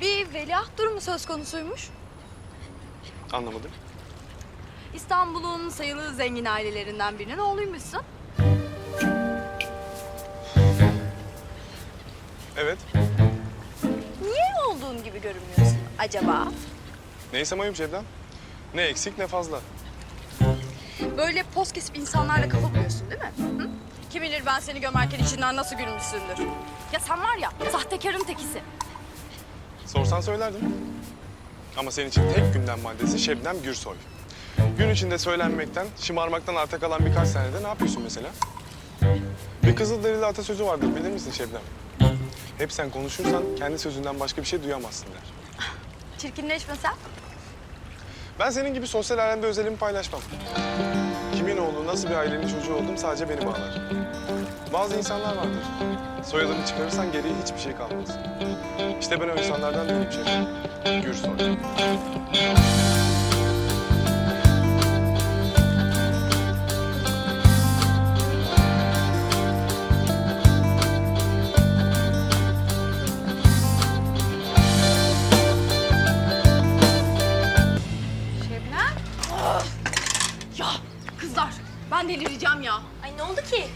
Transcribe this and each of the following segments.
Bir veliaht durumu söz konusuymuş. Anlamadım. İstanbul'un sayılı zengin ailelerinden birinin oğluymuşsun. Evet. Niye olduğun gibi görünmüyorsun acaba? Neyse mayım Şebnem. Ne eksik ne fazla. Böyle poz kesip insanlarla kafa buluyorsun değil mi? Hı? Kim bilir ben seni gömerken içinden nasıl gülmüşsündür. Ya sen var ya sahtekarın tekisi. Sorsan söylerdim. Ama senin için tek gündem maddesi Şebnem Gürsoy. Gün içinde söylenmekten, şımarmaktan arta kalan birkaç senede ne yapıyorsun mesela? Bir Kızılderili atasözü vardır bilir misin Şebnem? Hep sen konuşursan kendi sözünden başka bir şey duyamazsın der. Çirkinleşme sen. Ben senin gibi sosyal alemde özelimi paylaşmam. Kimin oğlu, nasıl bir ailenin çocuğu oldum sadece beni bağlar. Bazı insanlar vardır. Soyadını çıkarırsan geriye hiçbir şey kalmaz. İşte ben o insanlardan biriyim Şebnem. Gürsoy. Şebnem. Ya kızlar ben delireceğim ya. Ay ne oldu ki?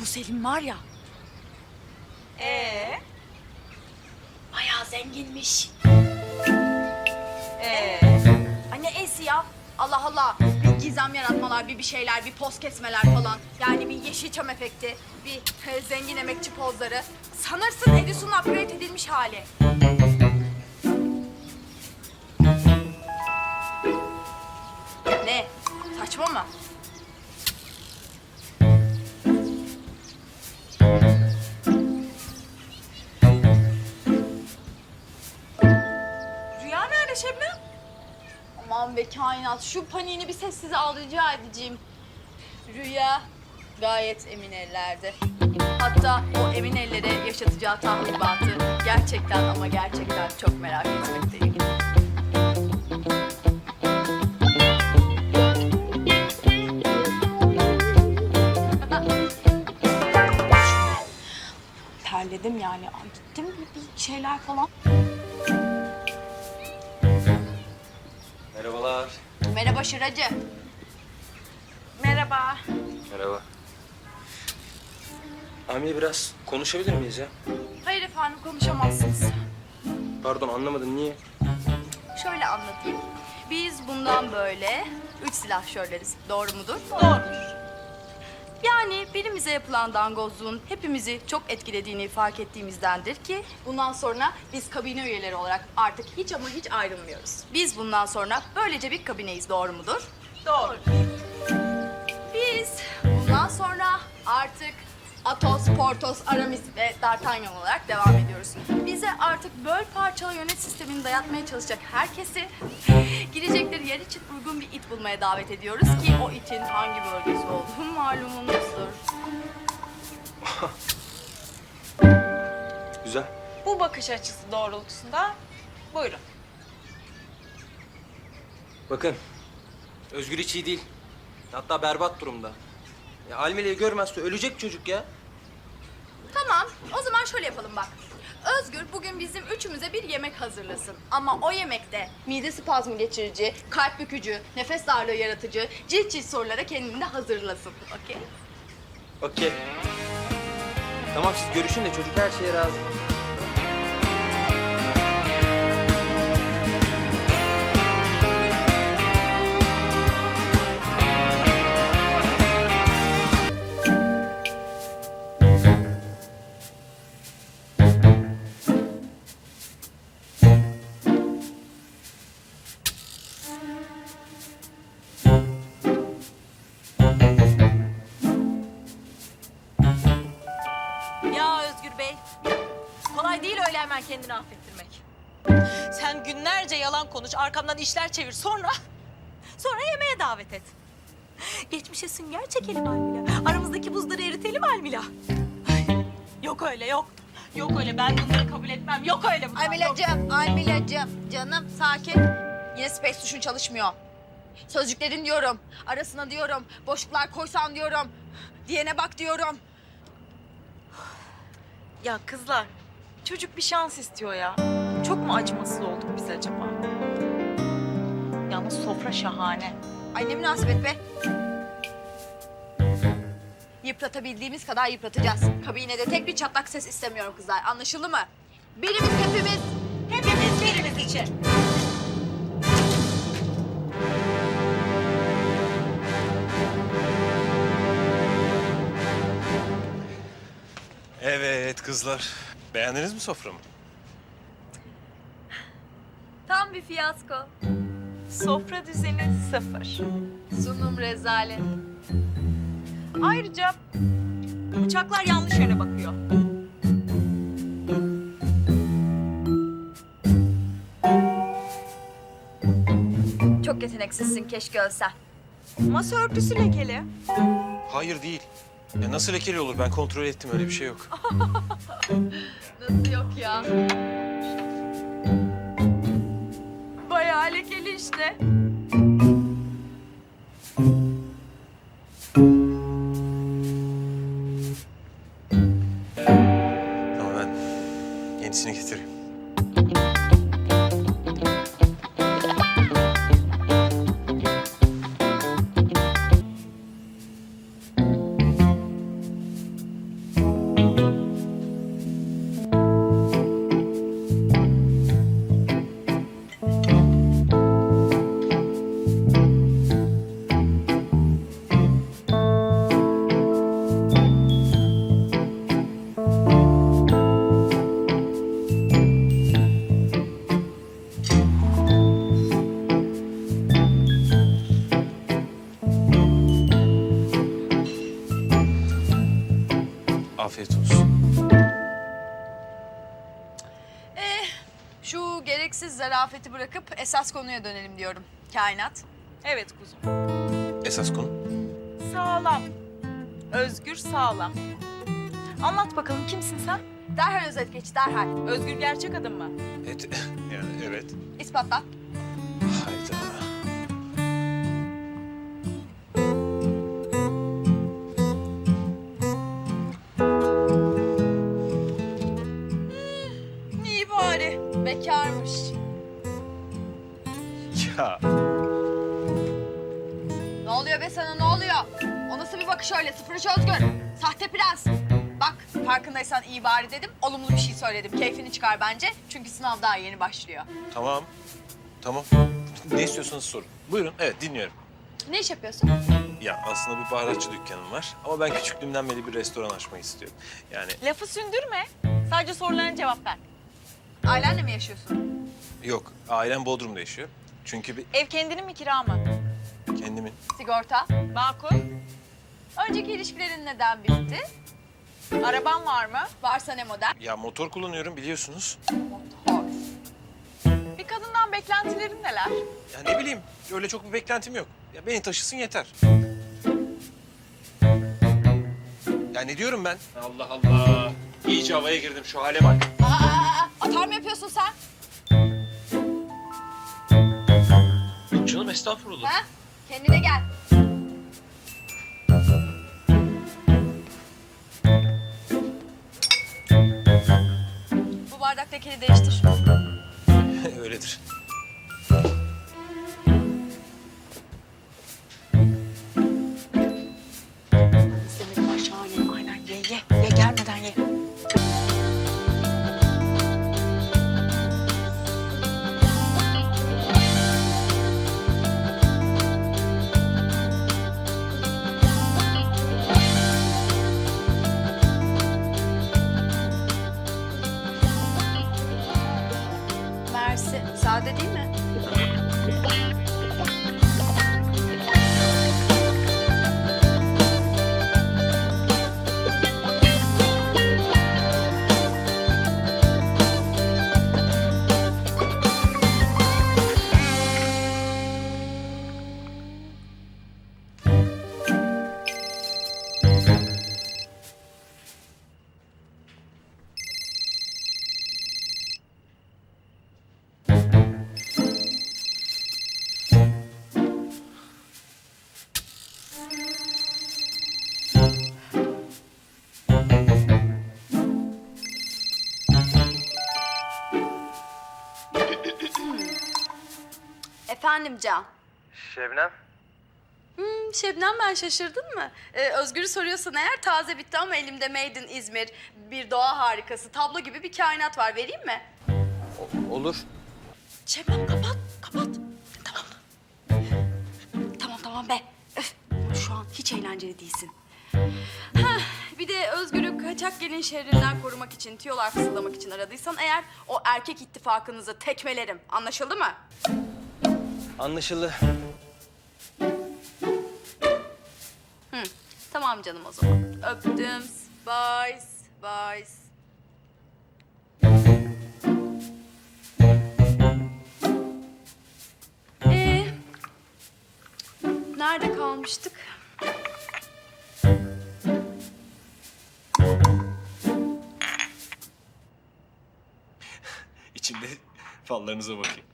Bu Selim var ya Ee? Bayağı zenginmiş. Ee? Ay ne esi ya? Allah Allah. Bir gizem yaratmalar, bir bir şeyler, bir poz kesmeler falan. Yani bir Yeşilçam efekti, bir e, zengin emekçi pozları. Sanırsın Edison'un upgrade edilmiş hali. Ne? Saçma mı? Aman be kainat, şu paniğini bir sessize al rica edeceğim. Rüya gayet emin ellerde. Hatta o emin ellere yaşatacağı tahribatı gerçekten ama gerçekten çok merak etmekteyim. Terledim yani. Ay, gittim bir, bir şeyler falan. Merhabalar. Merhaba Şıracı. Merhaba. Merhaba. Amile biraz konuşabilir miyiz ya? Hayır efendim konuşamazsınız. Pardon anlamadım niye? Şöyle anlatayım. Biz bundan böyle üç silahşörleriz. Doğru mudur? Doğrudur. Yani birimize yapılan dangozluğun hepimizi çok etkilediğini fark ettiğimizdendir ki bundan sonra biz kabine üyeleri olarak artık hiç ama hiç ayrılmıyoruz. Biz bundan sonra böylece bir kabineyiz. Doğru mudur? Doğru. Biz bundan sonra artık Atos, Portos, Aramis ve D'Artagnan olarak devam ediyoruz. Bize artık böl parçala yönet sistemini dayatmaya çalışacak herkesi girecekleri yer için uygun bir it bulmaya davet ediyoruz ki o itin hangi bölgesi olduğu malumunuzdur. Güzel. Bu bakış açısı doğrultusunda buyurun. Bakın. Özgür hiç iyi değil. Hatta berbat durumda. Ya Almile'yi görmezse ölecek çocuk ya. Tamam, o zaman şöyle yapalım bak. Özgür bugün bizim üçümüze bir yemek hazırlasın. Ama o yemekte mide spazmı geçirici, kalp bükücü, nefes darlığı yaratıcı, cilt cilt sorulara kendini de hazırlasın. Okey? Okey. Tamam siz görüşün de çocuk her şeye razı. Kolay değil öyle hemen kendini affettirmek. Sen günlerce yalan konuş, arkamdan işler çevir. Sonra, sonra yemeğe davet et. Geçmişe sünger çekelim Almila. Aramızdaki buzları eritelim Almila. Yok öyle yok. Yok öyle ben bunları kabul etmem. Yok öyle bunlar. yok. Almilacığım, Almilacığım. Canım sakin. Yine space tuşun çalışmıyor. Sözcüklerin diyorum. Arasına diyorum. Boşluklar koysan diyorum. Diyene bak diyorum. Ya kızlar, Çocuk bir şans istiyor ya. Çok mu acımasız olduk biz acaba? Yalnız sofra şahane. Ay ne münasebet be. Yıpratabildiğimiz kadar yıpratacağız. Kabinede tek bir çatlak ses istemiyorum kızlar. Anlaşıldı mı? Birimiz hepimiz. Hepimiz birimiz için. Evet kızlar. Beğendiniz mi soframı? Tam bir fiyasko. Sofra düzeni sıfır. Sunum rezalet. Ayrıca bıçaklar yanlış yöne bakıyor. Çok yeteneksizsin keşke ölsen. Masa örtüsü lekeli. Hayır değil. Ya nasıl lekeli olur? Ben kontrol ettim öyle bir şey yok. Nasıl yok ya? Bayağı lekeli işte. Şu gereksiz zarafeti bırakıp esas konuya dönelim diyorum. Kainat. Evet kuzum. Esas konu? Sağlam. Özgür sağlam. Anlat bakalım kimsin sen? Derhal özet geç, derhal. Özgür gerçek adam mı? Et, yani evet. İspatla. Farkındaysan iyi bari dedim. Olumlu bir şey söyledim. Keyfini çıkar bence. Çünkü sınav daha yeni başlıyor. tamam. Tamam. Ne istiyorsanız sorun. Buyurun. Evet dinliyorum. Ne iş yapıyorsun? Ya aslında bir baharatçı dükkanım var. Ama ben küçüklüğümden beri bir restoran açmayı istiyorum. Yani Lafı sündürme. Sadece sorularına cevap ver. Ailenle mi yaşıyorsun? yok. Ailem Bodrum'da yaşıyor. Çünkü bir Ev kendinin mi kira mı? kendimin Sigorta? Makul. Önceki ilişkilerin neden bitti? Araban var mı? Varsa ne model? ya motor kullanıyorum biliyorsunuz. Motor. Bir kadından beklentilerin neler? Ya ne bileyim öyle çok bir beklentim yok. Ya beni taşısın yeter. Ya ne diyorum ben? Allah Allah. İyice havaya girdim şu hale bak. Aa, atar mı yapıyorsun sen? Canım estağfurullah. Ha? Kendine gel. Bardaktakini değiştir. Öyledir. Efendim Can. Şebnem? Hmm, Şebnem ben şaşırdın mı? Ee, Özgür'ü soruyorsan eğer taze bitti ama elimde Made in İzmir. Bir doğa harikası. Tablo gibi bir kainat var. Vereyim mi? Olur. Şebnem kapat, kapat. Tamam. Tamam tamam be. Öf, şu an hiç eğlenceli değilsin. Heh, bir de Özgür'ü kaçak gelin şerrinden korumak için, tüyolar fısıldamak için aradıysan eğer o erkek ittifakınızı tekmelerim. Anlaşıldı mı? Anlaşıldı. Hı. Tamam canım o zaman. Öptüm. Bye. Bye. Ee, nerede kalmıştık? İçinde fallarınıza bakayım.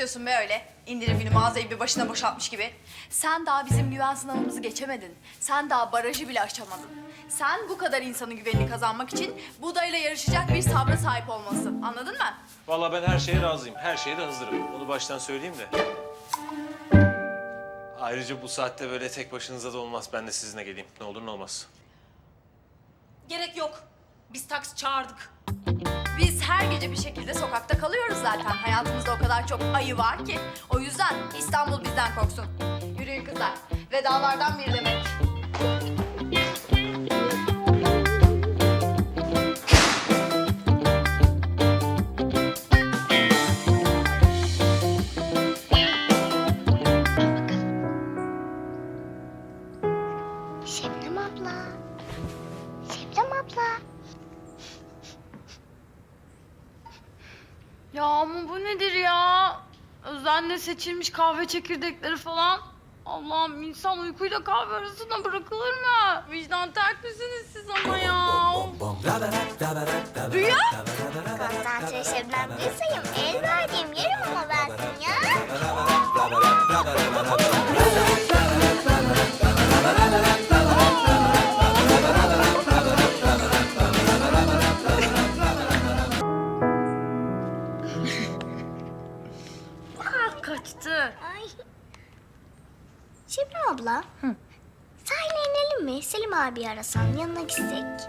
Ne sırtıyorsun be öyle? İndirim günü mağazayı bir başına boşaltmış gibi. Sen daha bizim güven sınavımızı geçemedin. Sen daha barajı bile aşamadın. Sen bu kadar insanın güvenini kazanmak için Buda'yla yarışacak bir sabra sahip olmalısın. Anladın mı? Vallahi ben her şeye razıyım. Her şeye de hazırım. Onu baştan söyleyeyim de. Ayrıca bu saatte böyle tek başınıza da olmaz. Ben de sizinle geleyim. Ne olur ne olmaz. Gerek yok. Biz taksi çağırdık. Biz her gece bir şekilde sokakta kalıyoruz zaten. Hayatımızda o kadar çok ayı var ki. O yüzden İstanbul bizden korksun. Yürüyün kızlar. Vedalardan bir demek. Şebnem abla. Şebnem abla. Ya ama bu nedir ya? Özenle seçilmiş kahve çekirdekleri falan. Allah'ım insan uykuyla kahve arasında bırakılır mı? Vicdan terk misiniz siz ama ya? Rüya? Konsantre Şebnem Gülsay'ım. El verdiğim yerim ama bensin ya. Şebnem abla. Sahile inelim mi? Selim abi arasan yanına gitsek.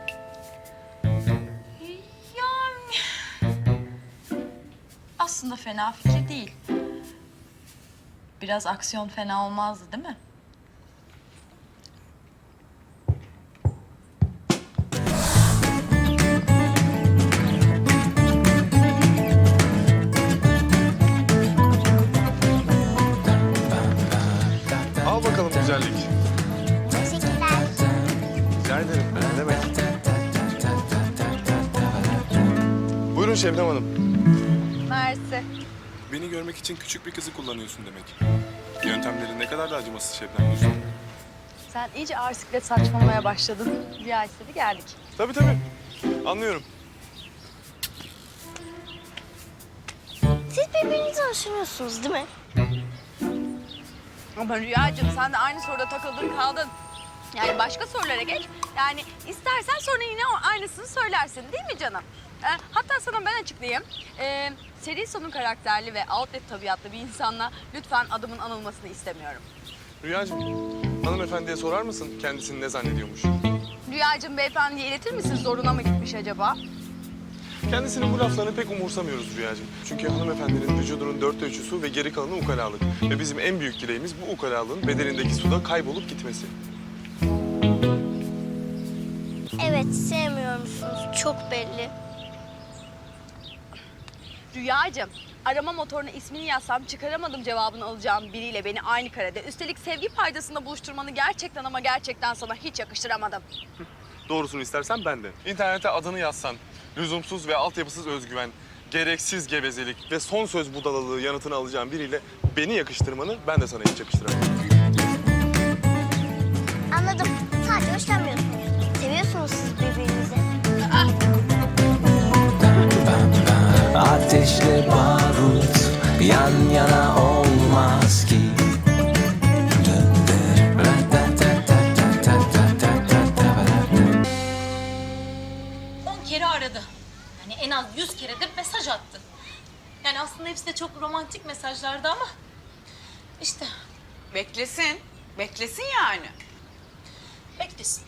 Yani... Aslında fena fikir değil. Biraz aksiyon fena olmazdı değil mi? Şebnem Hanım. Mersi. Beni görmek için küçük bir kızı kullanıyorsun demek. Yöntemleri ne kadar da acımasız Şebnem Gülsün. Sen iyice arsiklet saçmalamaya başladın. Bir ay istedi geldik. Tabii tabii. Anlıyorum. Siz birbirinizi hoşlanıyorsunuz değil mi? Ama Rüyacığım sen de aynı soruda takıldın kaldın. Yani başka sorulara geç. Yani istersen sonra yine o aynısını söylersin değil mi canım? Ee, hatta sana ben açıklayayım. Ee, seri sonu karakterli ve outlet tabiatlı bir insanla lütfen adımın anılmasını istemiyorum. Rüyacığım, hanımefendiye sorar mısın kendisini ne zannediyormuş? Rüyacığım beyefendiye iletir misin zoruna mı gitmiş acaba? Kendisinin bu laflarını pek umursamıyoruz Rüyacığım. Çünkü hanımefendinin vücudunun dörtte üçü su ve geri kalanı ukalalık. Ve bizim en büyük dileğimiz bu ukalalığın bedenindeki suda kaybolup gitmesi. Evet sevmiyor musunuz? Çok belli. Rüyacığım arama motoruna ismini yazsam çıkaramadım cevabını alacağım biriyle beni aynı karede. Üstelik sevgi paydasında buluşturmanı gerçekten ama gerçekten sana hiç yakıştıramadım. Doğrusunu istersen ben de. İnternete adını yazsan, lüzumsuz ve altyapısız özgüven, gereksiz gevezelik ve son söz budalalığı yanıtını alacağım biriyle beni yakıştırmanı ben de sana hiç yakıştıramam. Anladım. Sadece hoşlanmıyorsunuz. Seviyorsunuz siz birbirinizi. Ateşle barut yan yana olmaz ki On kere aradı. Yani en az yüz kere de mesaj attı. Yani aslında hepsi de çok romantik mesajlardı ama... işte Beklesin. Beklesin yani. beklesin.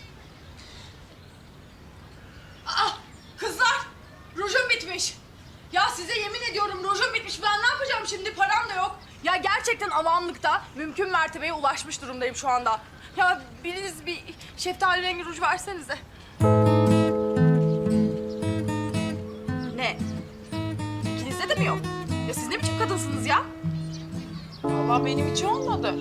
Ah kızlar rujum bitmiş. Ya size yemin ediyorum rujum bitmiş. Ben ne yapacağım şimdi? Param da yok. Ya gerçekten avamlıkta mümkün mertebeye ulaşmış durumdayım şu anda. Ya biriniz bir şeftali rengi ruj versenize. Ne? İkinizde de mi yok? Ya siz ne biçim kadınsınız ya? Vallahi benim hiç olmadı.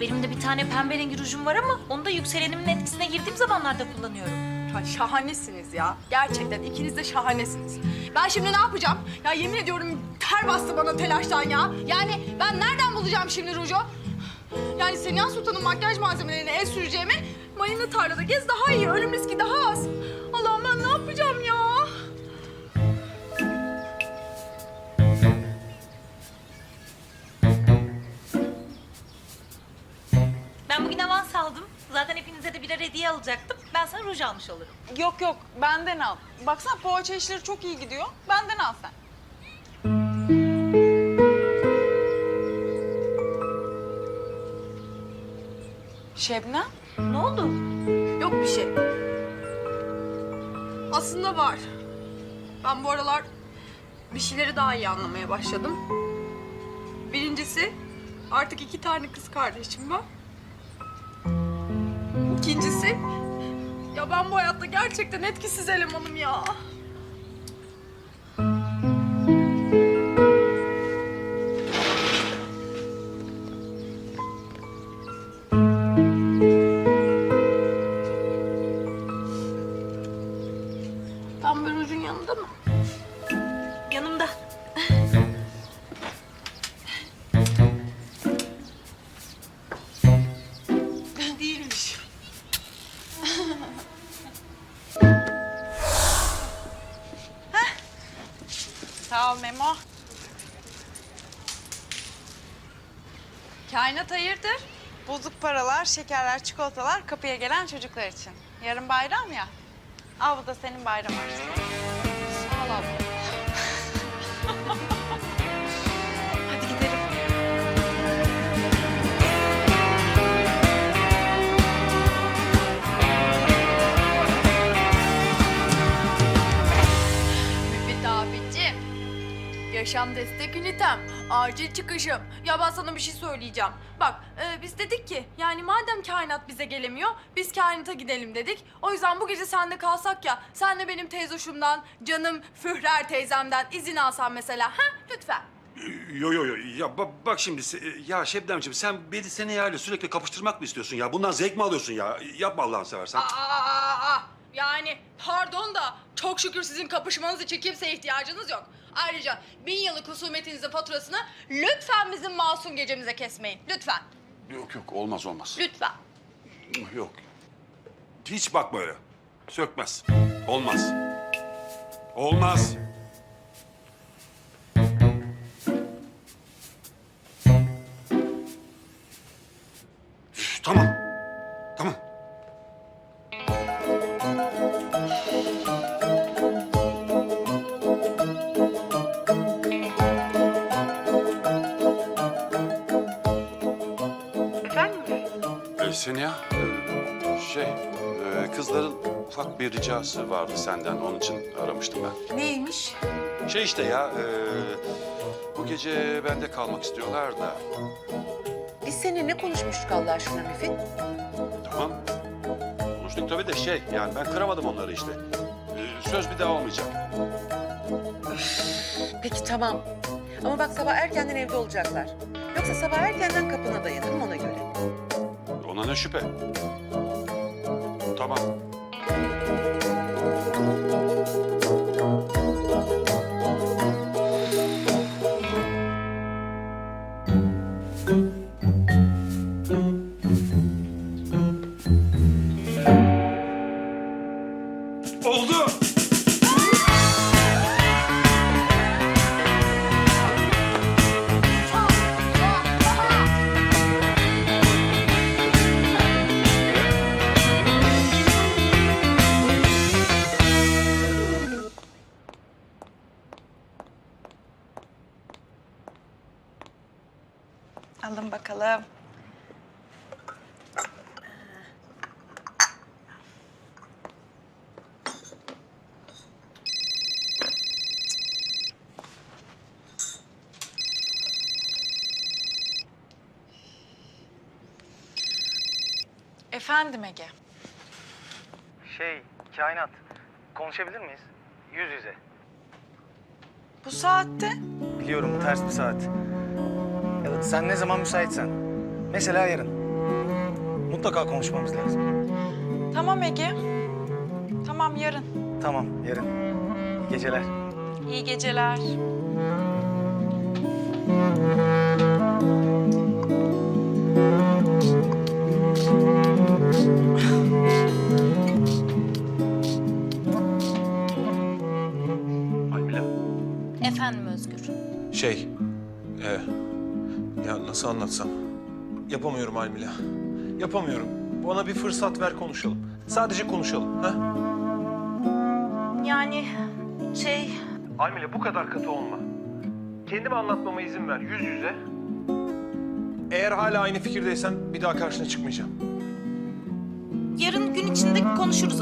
Benim de bir tane pembe rengi rujum var ama onu da yükselenimin etkisine girdiğim zamanlarda kullanıyorum. Ya şahanesiniz ya. Gerçekten ikiniz de şahanesiniz. Ben şimdi ne yapacağım? Ya yemin ediyorum ter bastı bana telaştan ya. Yani ben nereden bulacağım şimdi ruju? Yani Seniha Sultan'ın makyaj malzemelerini el süreceğime mayınlı tarlada gez daha iyi. Ölüm riski daha az. Allah'ım ben ne yapacağım ya? Ben bugün avans aldım. Zaten hepinize de birer hediye alacaktım. Ben sana ruj almış olurum. Yok yok benden al. Baksana poğaça işleri çok iyi gidiyor. Benden al sen. Şebnem? Ne oldu? Yok bir şey. Aslında var. Ben bu aralar bir şeyleri daha iyi anlamaya başladım. Birincisi artık iki tane kız kardeşim var. Ben bu hayatta gerçekten etkisiz elemanım ya. Kainat hayırdır? Bozuk paralar, şekerler, çikolatalar kapıya gelen çocuklar için. Yarın bayram ya. Al bu da senin bayram harçlığın. Sağ ol abla. Hadi gidelim. Mehmet abicim. Yaşam destek ünitem. Acil çıkışım. Ya ben sana bir şey söyleyeceğim. Bak e, biz dedik ki yani madem kainat bize gelemiyor biz kainata gidelim dedik. O yüzden bu gece sende kalsak ya. Sen de benim teyzoşumdan, canım Führer teyzemden izin alsan mesela. Ha lütfen. Yo yo yo ya ba- bak şimdi se- ya Şebnemciğim sen beni seneyale sürekli kapıştırmak mı istiyorsun ya? Bundan zevk mi alıyorsun ya? Yapma Allah'ını seversen. Aa, aa, aa. Yani pardon da çok şükür sizin kapışmanız için kimseye ihtiyacınız yok. Ayrıca bin yıllık husumetinizin faturasını lütfen bizim masum gecemize kesmeyin. Lütfen. Yok yok olmaz olmaz. Lütfen. Yok. Hiç bakma öyle. Sökmez. Olmaz. Olmaz. Şey, e, kızların ufak bir ricası vardı senden. Onun için aramıştım ben. Neymiş? Şey işte ya, e, bu gece bende kalmak istiyorlar da. Biz seninle ne konuşmuştuk Allah aşkına Müfit? Tamam, konuştuk tabii de şey, yani ben kıramadım onları işte. E, söz bir daha olmayacak. Peki tamam. Ama bak sabah erkenden evde olacaklar. Yoksa sabah erkenden kapına dayanırım ona göre. Ona ne şüphe? Tamam. Efendim Ege. Şey, kainat. Konuşabilir miyiz? Yüz yüze. Bu saatte? Biliyorum ters bir saat. Evet, sen ne zaman müsaitsen. Mesela yarın. Mutlaka konuşmamız lazım. Tamam Ege. Tamam yarın. Tamam, yarın. İyi geceler. İyi geceler. Efendim Özgür. Şey, e, ya nasıl anlatsam? Yapamıyorum Almila. Yapamıyorum. Bana bir fırsat ver konuşalım. Sadece konuşalım. Ha? Yani şey... Almila bu kadar katı olma. Kendime anlatmama izin ver yüz yüze. Eğer hala aynı fikirdeysen bir daha karşına çıkmayacağım. Yarın gün içinde konuşuruz